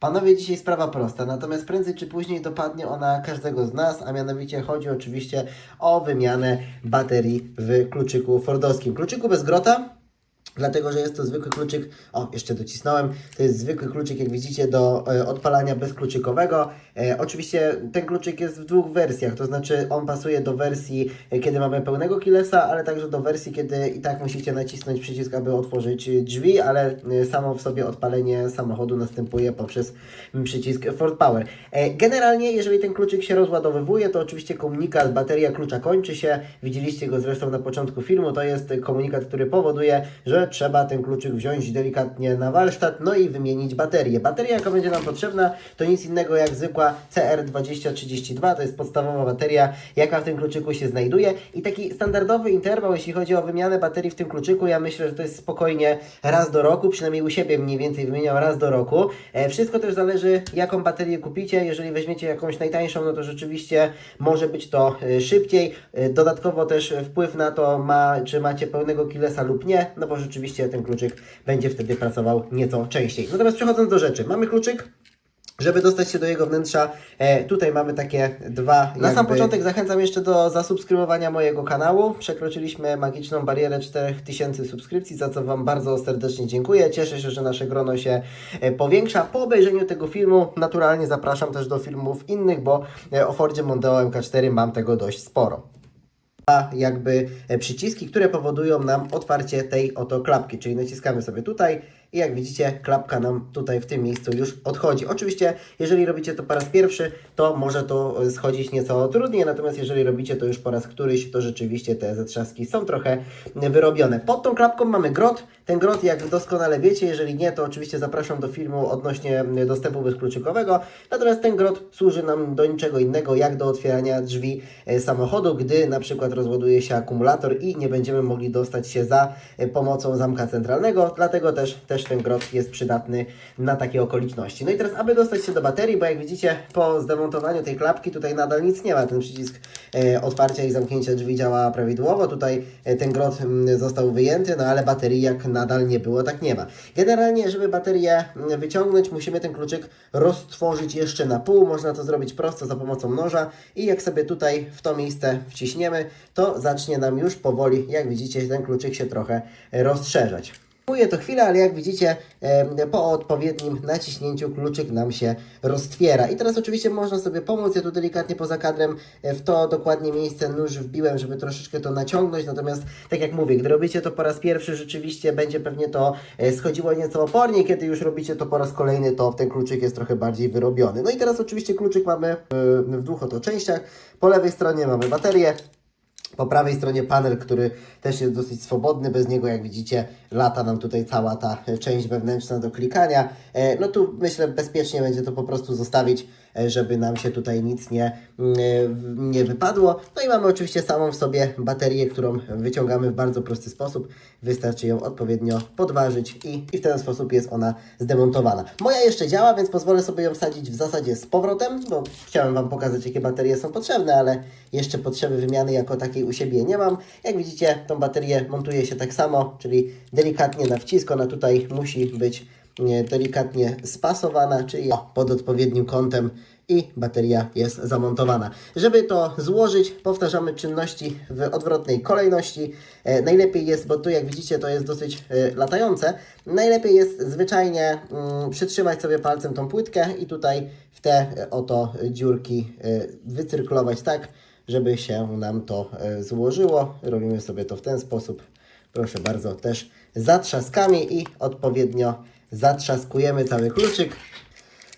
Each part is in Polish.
Panowie, dzisiaj sprawa prosta, natomiast prędzej czy później dopadnie ona każdego z nas, a mianowicie chodzi oczywiście o wymianę baterii w kluczyku fordowskim. Kluczyku bez grota, dlatego że jest to zwykły kluczyk, o jeszcze docisnąłem, to jest zwykły kluczyk jak widzicie do e, odpalania bezkluczykowego. E, oczywiście ten kluczyk jest w dwóch wersjach, to znaczy on pasuje do wersji e, kiedy mamy pełnego kilesa, ale także do wersji kiedy i tak musicie nacisnąć przycisk, aby otworzyć drzwi, ale e, samo w sobie odpalenie samochodu następuje poprzez przycisk Ford Power. E, Generalnie jeżeli ten kluczyk się rozładowywuje, to oczywiście komunikat bateria klucza kończy się, widzieliście go zresztą na początku filmu, to jest komunikat, który powoduje, że trzeba ten kluczyk wziąć delikatnie na warsztat, no i wymienić baterię. Bateria, jaka będzie nam potrzebna, to nic innego jak zwykła CR2032, to jest podstawowa bateria, jaka w tym kluczyku się znajduje i taki standardowy interwał, jeśli chodzi o wymianę baterii w tym kluczyku, ja myślę, że to jest spokojnie raz do roku, przynajmniej u siebie mniej więcej wymieniał raz do roku. E, Wszystko też zależy, jaką baterię kupicie. Jeżeli weźmiecie jakąś najtańszą, no to rzeczywiście może być to e, szybciej. E, Dodatkowo też wpływ na to ma, czy macie pełnego kilesa lub nie, no bo rzeczywiście ten kluczyk będzie wtedy pracował nieco częściej. Natomiast przechodząc do rzeczy, mamy kluczyk. Żeby dostać się do jego wnętrza, e, tutaj mamy takie dwa. Na sam początek zachęcam jeszcze do zasubskrybowania mojego kanału. Przekroczyliśmy magiczną barierę 4000 subskrypcji, za co Wam bardzo serdecznie dziękuję. Cieszę się, że nasze grono się e, powiększa. Po obejrzeniu tego filmu naturalnie zapraszam też do filmów innych, bo e, o Fordzie Mondeo MK4 mam tego dość sporo jakby e, przyciski, które powodują nam otwarcie tej oto klapki, czyli naciskamy sobie tutaj i jak widzicie klapka nam tutaj w tym miejscu już odchodzi. Oczywiście jeżeli robicie to po raz pierwszy, to może to e, schodzić nieco trudniej, natomiast jeżeli robicie to już po raz któryś, to rzeczywiście te zatrzaski są trochę wyrobione. Pod tą klapką mamy grot. Ten grot, jak doskonale wiecie, jeżeli nie, to oczywiście zapraszam do filmu odnośnie dostępu bezkluczykowego. Natomiast ten grot służy nam do niczego innego, jak do otwierania drzwi e, samochodu, gdy na przykład rozładuje się akumulator i nie będziemy mogli dostać się za e, pomocą zamka centralnego. Dlatego też, też ten grot jest przydatny na takie okoliczności. No i teraz, aby dostać się do baterii, bo jak widzicie, po zdemontowaniu tej klapki tutaj nadal nic nie ma. Ten przycisk e, otwarcia i zamknięcia drzwi działa prawidłowo. Tutaj e, ten grot mm, został wyjęty, no ale baterii jak nadal nie było, tak nie ma. Generalnie, żeby baterię wyciągnąć, musimy ten kluczyk roztworzyć jeszcze na pół. Można to zrobić prosto za pomocą noża i jak sobie tutaj w to miejsce wciśniemy, to zacznie nam już powoli, jak widzicie, ten kluczyk się trochę rozszerzać. Zajmuje to chwilę, ale jak widzicie, po odpowiednim naciśnięciu kluczyk nam się roztwiera. I teraz oczywiście można sobie pomóc. Ja tu delikatnie poza kadrem e, w to dokładnie miejsce nóż wbiłem, żeby troszeczkę to naciągnąć. Natomiast, tak jak mówię, gdy robicie to po raz pierwszy, rzeczywiście będzie pewnie to e, schodziło nieco opornie. Kiedy już robicie to po raz kolejny, to ten kluczyk jest trochę bardziej wyrobiony. No i teraz oczywiście kluczyk mamy e, w dwóch oto częściach. Po lewej stronie mamy baterię, po prawej stronie panel, który też jest dosyć swobodny, bez niego jak widzicie lata nam tutaj cała ta część wewnętrzna do klikania. E, No tu myślę bezpiecznie będzie to po prostu zostawić, żeby nam się tutaj nic nie, e, nie wypadło. No i mamy oczywiście samą w sobie baterię, którą wyciągamy w bardzo prosty sposób. Wystarczy ją odpowiednio podważyć i, i w ten sposób jest ona zdemontowana. Moja jeszcze działa, więc pozwolę sobie ją wsadzić w zasadzie z powrotem, bo chciałem Wam pokazać jakie baterie są potrzebne, ale jeszcze potrzeby wymiany jako takiej u siebie nie mam. Jak widzicie, tą baterię montuje się tak samo, czyli delikatnie na wcisk. Ona tutaj musi być e, delikatnie spasowana, czyli pod odpowiednim kątem i bateria jest zamontowana. Żeby to złożyć, powtarzamy czynności w odwrotnej kolejności. E, najlepiej jest, bo tu jak widzicie to jest dosyć e, latające, najlepiej jest zwyczajnie mm, przytrzymać sobie palcem tą płytkę i tutaj w te e, oto dziurki wycyrklować tak, żeby się nam to złożyło. Robimy sobie to w ten sposób. Proszę bardzo, też zatrzaskami i odpowiednio zatrzaskujemy cały kluczyk.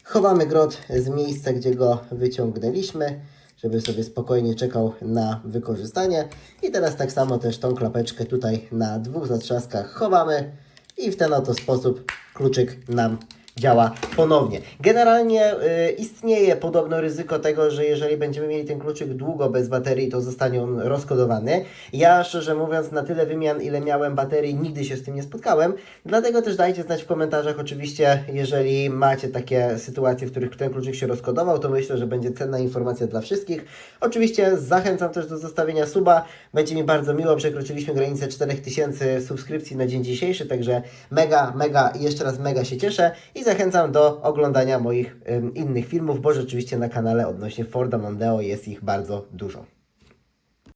Chowamy grot z miejsca, gdzie go wyciągnęliśmy, żeby sobie spokojnie czekał na wykorzystanie. I teraz tak samo też tą klapeczkę tutaj na dwóch zatrzaskach chowamy i w ten oto sposób kluczyk nam działa ponownie. Generalnie y, istnieje podobno ryzyko tego, że jeżeli będziemy mieli ten kluczyk długo bez baterii, to zostanie on rozkodowany. Ja szczerze mówiąc, na tyle wymian, ile miałem baterii, nigdy się z tym nie spotkałem. Dlatego też dajcie znać w komentarzach, oczywiście, jeżeli macie takie sytuacje, w których ten kluczyk się rozkodował, to myślę, że będzie cenna informacja dla wszystkich. Oczywiście zachęcam też do zostawienia suba. Będzie mi bardzo miło, przekroczyliśmy granicę 4000 subskrypcji na dzień dzisiejszy, także mega, mega i jeszcze raz mega się cieszę. I i zachęcam do oglądania moich innych filmów, bo rzeczywiście na kanale odnośnie Forda Mondeo jest ich bardzo dużo.